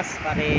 কাজ করে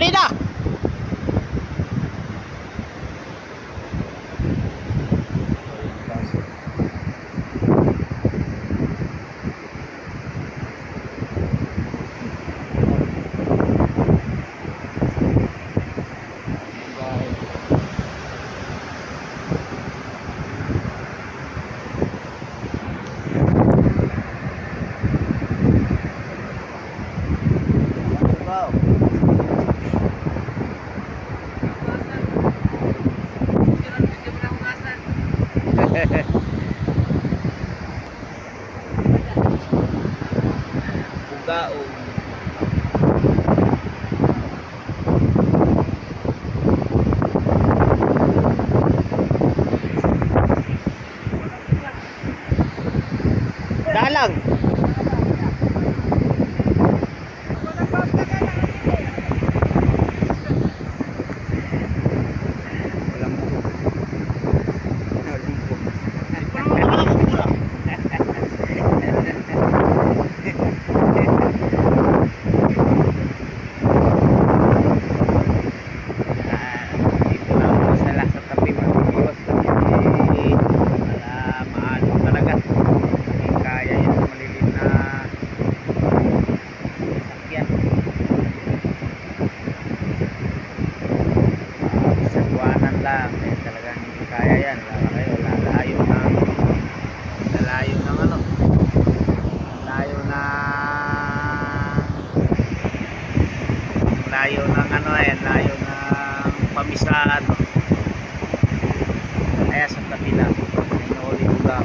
เลยนะ Dalag. layo ng ano eh layo ng pamisan kaya sa tabi lang inuulit ko daw.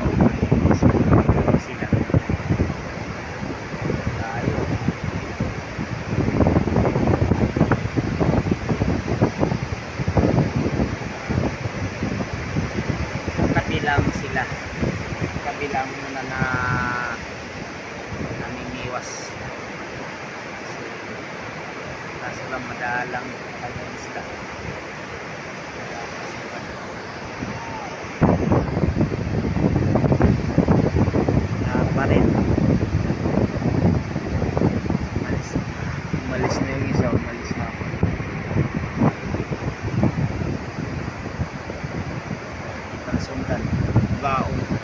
xuống tầng và ủng hộ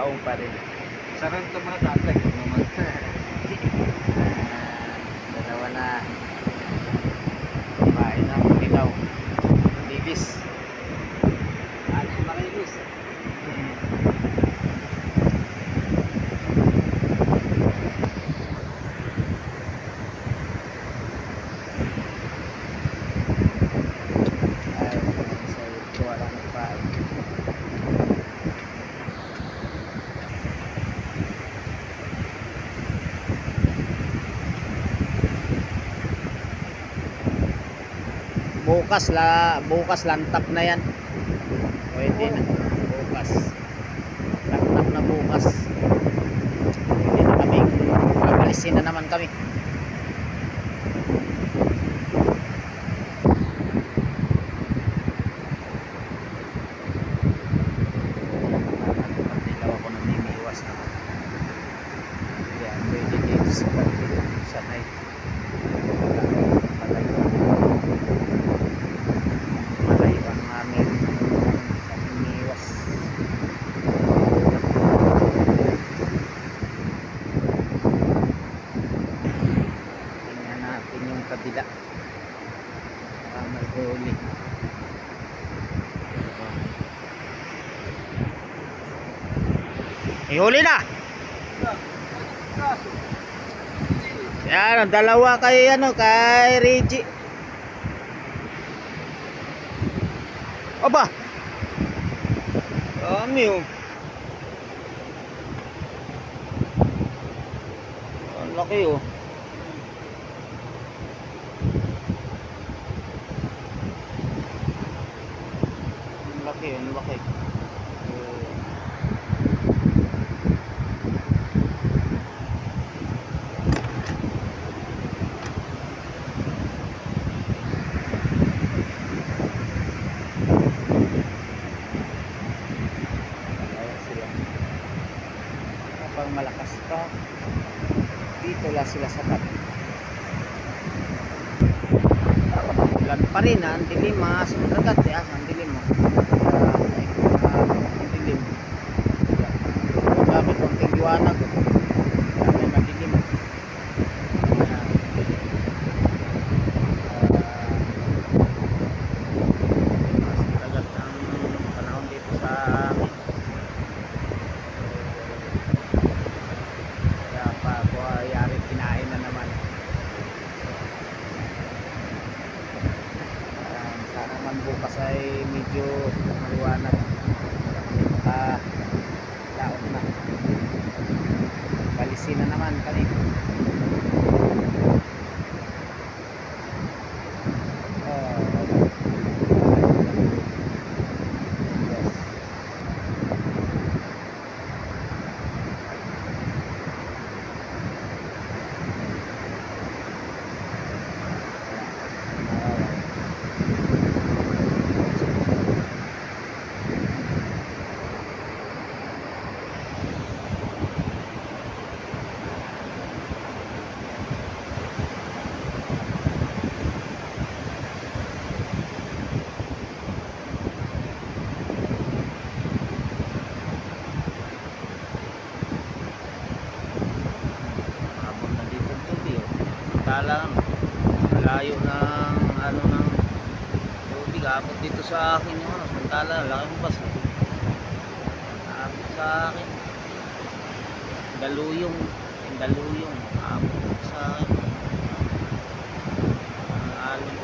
Bugaong pa rin. Sarang ito mga tatay. Naman. Ah, dalawa na. Kumain na. Ikaw. Libis. Ano yung makinis? Ay, sa ito wala na pa. Bukas la, bukas lantap na yan. Pwede na. Bukas. Lantap na bukas. Pwede na kami. Babalisin na naman kami. Dilaw ako namimiwas na. Yan, pwede dito sa kanila. Sanay. Malayo. Malayo ang aming namimiwas. Tingnan natin yung kabila. Baka may huli. Ihuli na! Yan, dalawa kay ano, kay Reggie. Aba! Dami oh. Ang laki oh. Ang laki, ang laki. Oh. Dalawa sila. Kapag malakas pa, dito lang sila sapat. Ulan pa rin ha, ang dilim ha, sumagat eh ha, ang dilim ha. Ah, ay, ah, ang dilim. Sabi konting liwanag. Sabi madilim. Ayan. Ah, Sumagat ang panahon dito sa amin. Kaya pa ako ayari kinain na naman. Ayan, sana man bukas ay medyo maliwanag. Ah, laot na. Balisin na naman kami. Oh, yes. Habang nandito ang tubig, oh. Tala lang. Malayo ng ano ng tubig. Abot dito sa akin yung ano. Samantala, laking bas. Abot sa akin. Daluyong. Daluyong. Abot dito sa akin. Ang alon.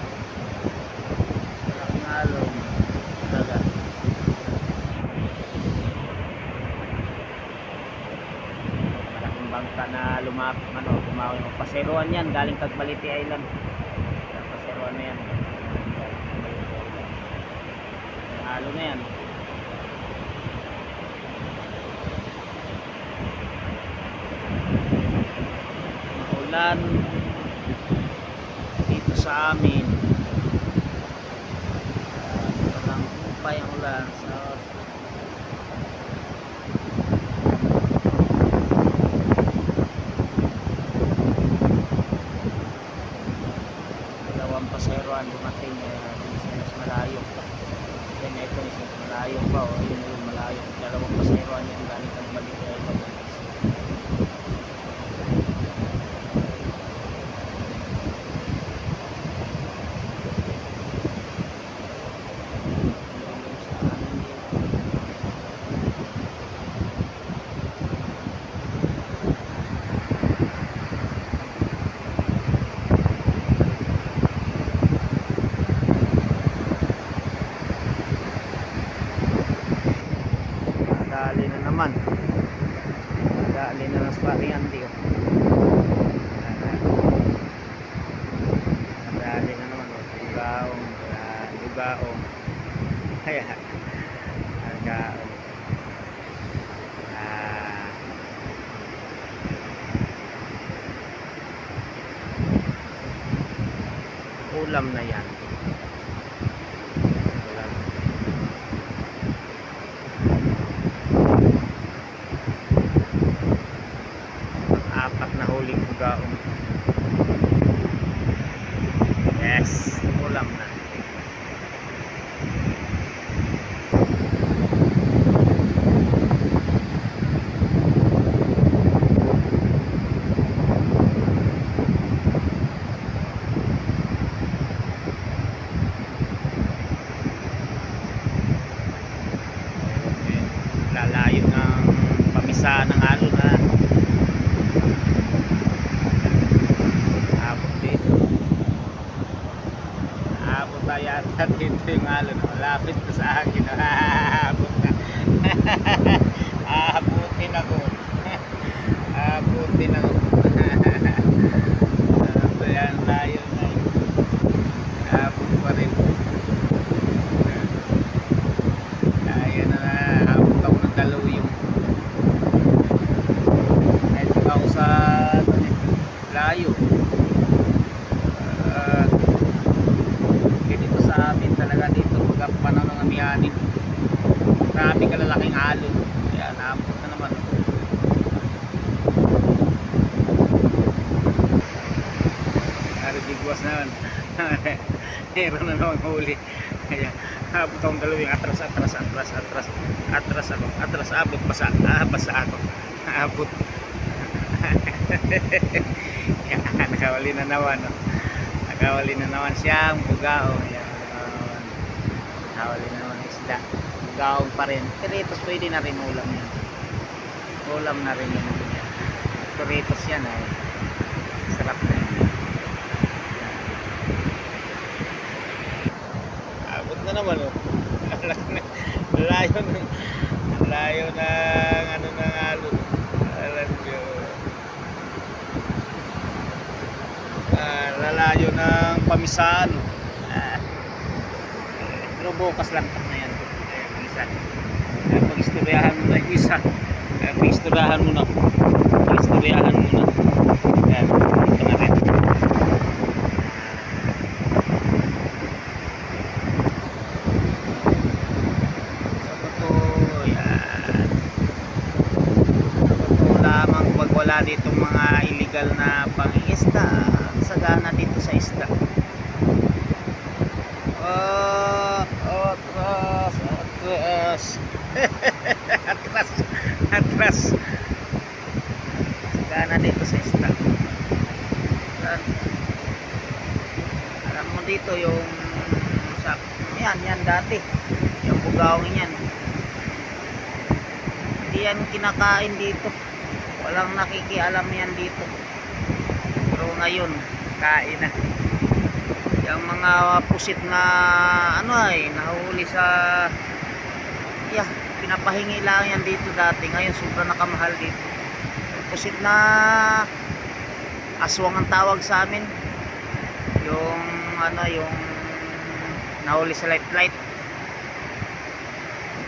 Malaking alon. Talaga. malaking bangka na lumap ano lumawi mo paseroan yan galing Tagbaliti Island. Paseroan na yan? Halo na yan. Maulan dito sa amin. Walang upay ang ulan. so Meron na naman huli. Kaya abot akong dalawing atras, atras, atras, atras, atras ako, atras, abot, basa, ah, basa ako, abot. Yan, nakawali na naman, no? nakawali na naman siya, ang bugao, yan, nakawali na naman isda, bugao pa rin, peritos pwede na rin ulam yan, ulam na rin yun, peritos yan, ay, sarap na yan. abot na naman oh. layo ng layo ng ano ng alon alam nyo ah, lalayo ng pamisaan ah, pero bukas lang tak na yan. Kaya Kaya pag-istoryahan mo na isa. Pag-istoryahan mo na. Pag-istoryahan mo na. Kaya ito na rin Sa totoo, yan. Sa totoo lamang pag wala dito mga illegal na pangingisda, ang sagana dito sa isda. Oh, atras, atras. atras, atras. Sagana dito sa isda. Alam mo dito yung sa yan, yan dati yung bugawin yan hindi yan kinakain dito walang nakikialam yan dito. Pero ngayon kain na. Yung mga pusit na ano ay nahuli sa yeah, pinapahingi lang yan dito dati. Ngayon sobrang nakamahal dito. Pusit na aswang ang tawag sa amin. Yung ano yung nahuli sa light light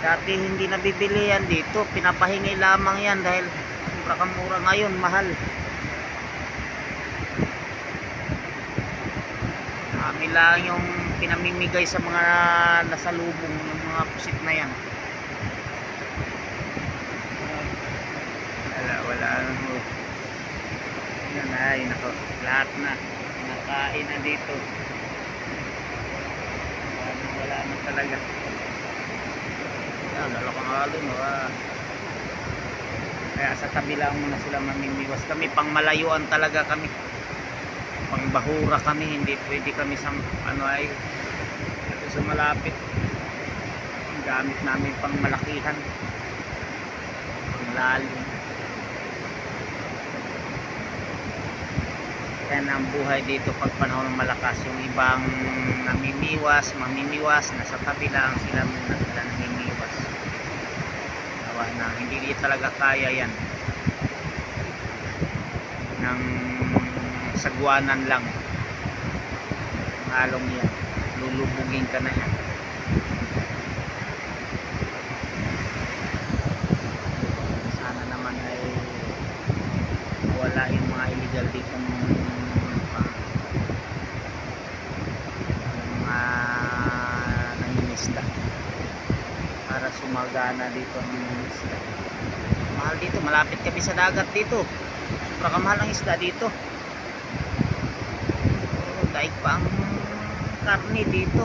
dati hindi nabibili yan dito. Pinapahingi lamang yan dahil sobra kamura ngayon mahal. Kami lang yung pinamimigay sa mga nasalubong yung mga pusit na yan. Wala wala. Yan ay nako. Lahat na. Nakain na dito. Wala, wala na talaga. Yan lalakang alon oh, ah. Kaya sa tabi lang muna sila mamimiwas. Kami pang malayuan talaga kami. Pang bahura kami hindi pwede kami sa ano ay ito sa malapit. Ang gamit namin pang malakihan. Pang lalim. Yan ang buhay dito pag panahon malakas yung ibang namimiwas mamimiwas nasa tabi lang sila sila namimiwas Gawa na hindi talaga kaya yan Parang sagwanan lang. Ang halong yan. Lulubugin ka na yan. Sana naman ay wala yung mga illegal dito mga nangingisda para sumagana dito ang nangingisda mahal dito malapit kami sa dagat dito. Sobrang kamahal ang isda dito. Oh, daig pa ang karne dito.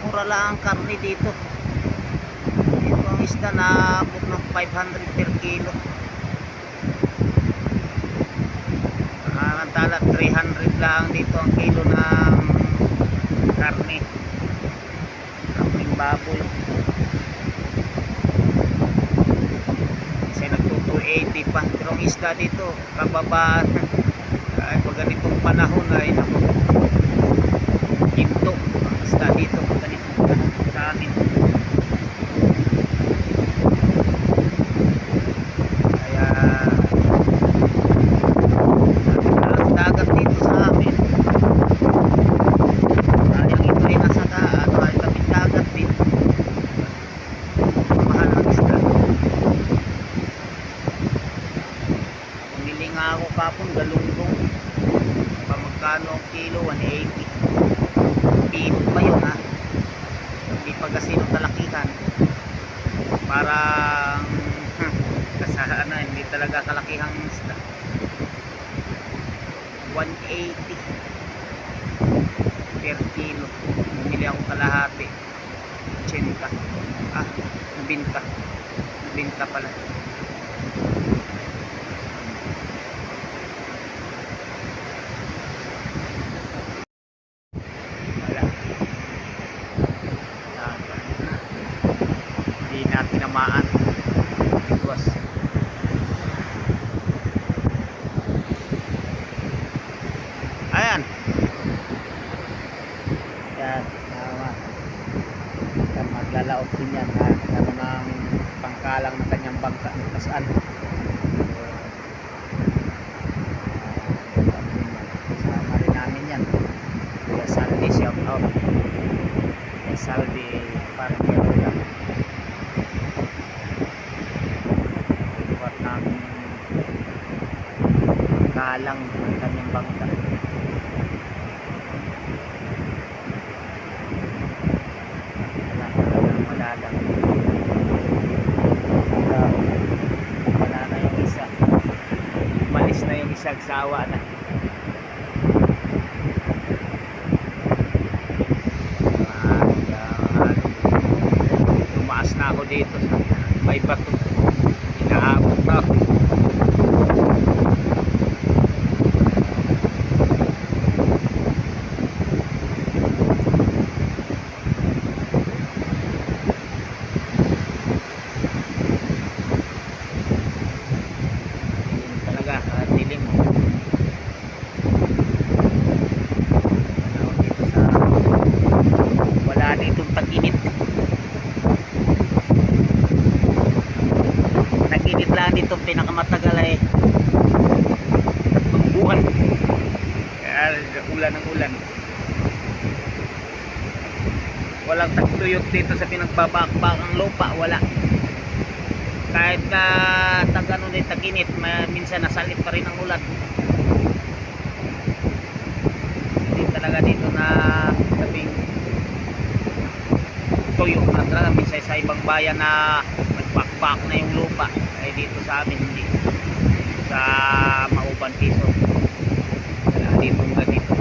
Mura lang ang karne dito. Dito ang isda na ng 500 per kilo. Nakakantala 300 lang dito ang kilo ng karne. Karning baboy 280 pa pero ang isda dito kababa ay pag ganitong panahon ay naku ginto ang isda dito panahon sa amin kaya ang dagat dito sa amin dahil ito ay nasa ka, ano, ay tabing dagat din mahal ng isda bumili nga ako kapon galunggong pa magkano ang kilo 180 kilo pa yun ha hindi pa kasi nung kalakihan parang kasa ano hindi talaga kalakihang isda. 180 per kilo. Bumili ako kalahati. 80 ah nabinta nabinta pala wala Wala. hindi na tinamaan Iwas. Ayan. Yan, tama. Yan, maglalaot din yan. Ha? Ano ng pangkalang ng kanyang bangka. Kasaan? Kasama rin namin yan. Kaya Saldi shout out. Kaya Saldi Parker. Buat ng pangkalang ng kanyang bangka. wala talagang malalang wala, wala na yung isa umalis na yung isang sawa na Ah, yan. tumaas na ako dito sa may bato inaabot na ako dilim talaga ah, dilim Ano, dito sa wala ditong tag-init tag-init lang dito pinakamatagal ay tatlong buwan kaya ulan ng ulan tagtuyot dito sa pinagbabakbakang lupa wala. Kahit ka tag ano din taginit minsan nasalit pa rin ang ulan hindi talaga dito na sabing tuyo. Na talaga minsan sa ibang bayan na nagbakbak na yung lupa ay dito sa amin hindi. Sa Mauban Piso. Wala dito ganito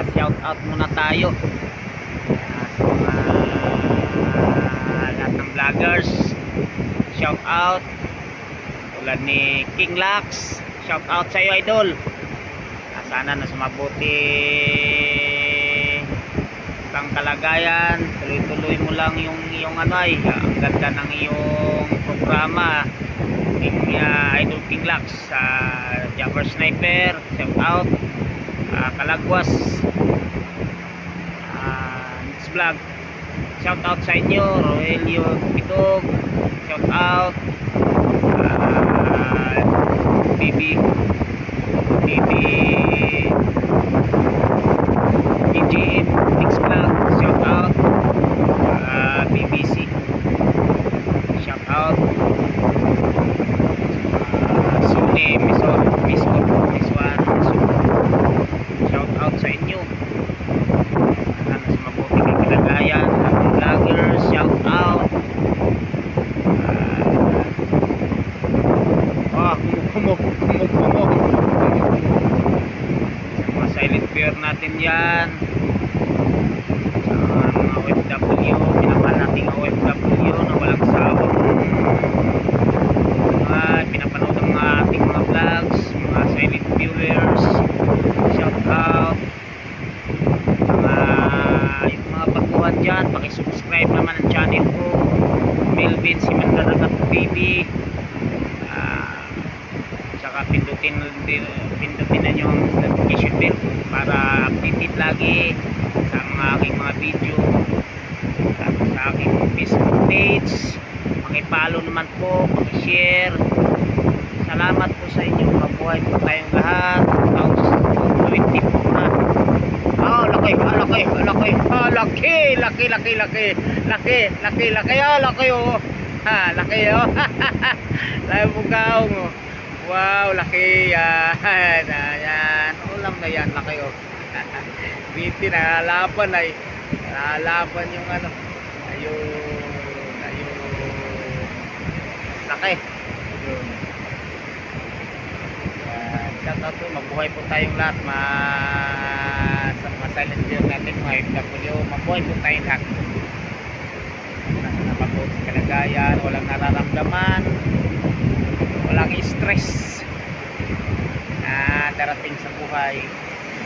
Ah, shout out muna tayo Ah, sa mga lahat ng vloggers shout out tulad ni King Lax shout out sa iyo idol. Ah, sana na sumabuti. Kang kalagayan tuloy-tuloy mo lang yung iyong ano ay ang ganda ng iyong programa. King, uh, Idol King Lax sa Jabber Sniper shout out. Ah, Kalagwas. Uh, Vlog. Shout out sa inyo Roelio Pitog shout out. uh, BB BGM Nix Vlog shout out uh, BBC shout out. Uh, Sune Misor Misor Miswan shout out sa inyo. Sana sa mabuti kay kalagayan ang shout out. Ah prayer natin yan. Sa mga OFW minamahal nating OFW na walang sawang mga pinapanood ng mga ating mga vlogs mga silent viewers shout out mga yung mga baguhan dyan pakisubscribe naman ang channel ko. Melvin Simandaragat TV Ah, tsaka pindutin din pindutin na yung notification bell para updated lagi sa mga aking mga video at sa aking Facebook page pakipollow naman po pakishare salamat po sa inyo mabuhay po tayong lahat 2024 na Ah, laki, ah, laki, ah, laki, ah, laki, laki, laki, laki, laki, laki, ah, laki, oh. Ha, laki, oh. Laki mo kaong, oh. Wow, laki, yan. Ayan, ulam na yan, laki, oh. Biti, nalalaban ay, nalalaban yung ano, ayun, ayun, laki. Ayun. Yan, shout out po, mabuhay po tayong lahat, ma sa mga silent viewer natin, mga FW, mabuhay po tayong lahat. Nasa napabuti kalagayan, walang nararamdaman, walang stress na darating sa buhay.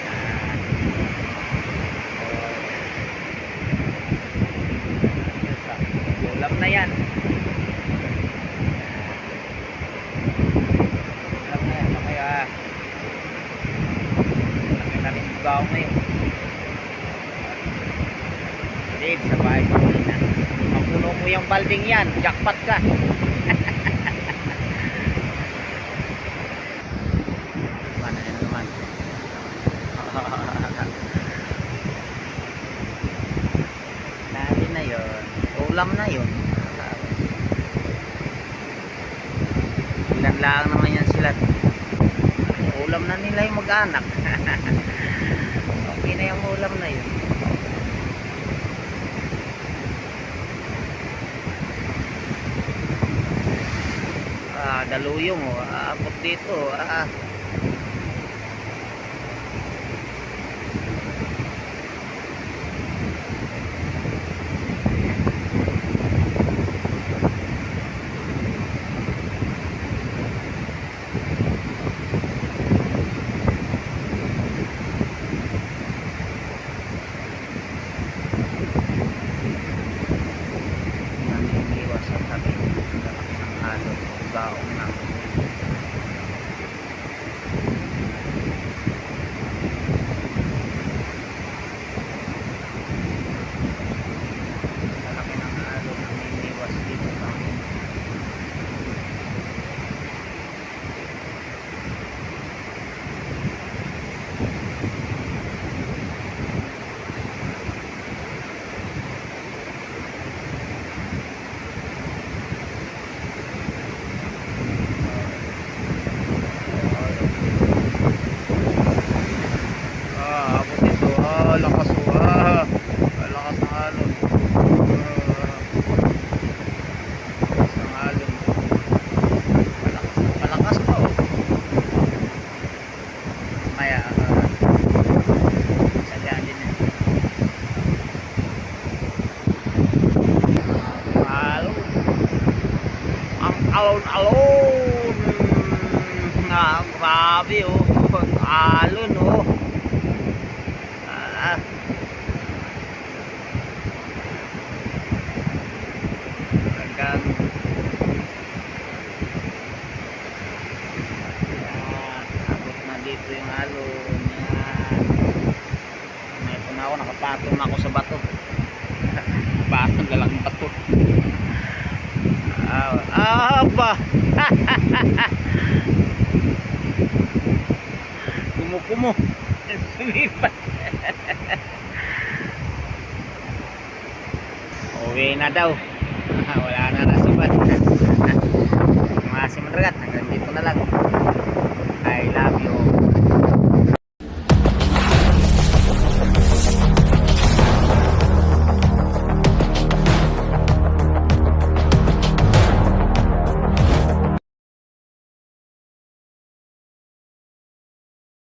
Ah, so, ulam na yan. Ulam na yan, kaya laki na rin bugaw ngayon. Dave, sa bahay ko na. Mapuno mo yung balding yan, jackpot ka. Yan naman. Dali na yon. Ulam na yon. Ilan lang naman yan sila. Ulam na nila yung mag-anak. okay na yung ulam na yun. Ah, daluyong oh. Aabot dito. Ah. Sumipat. Uwi na daw.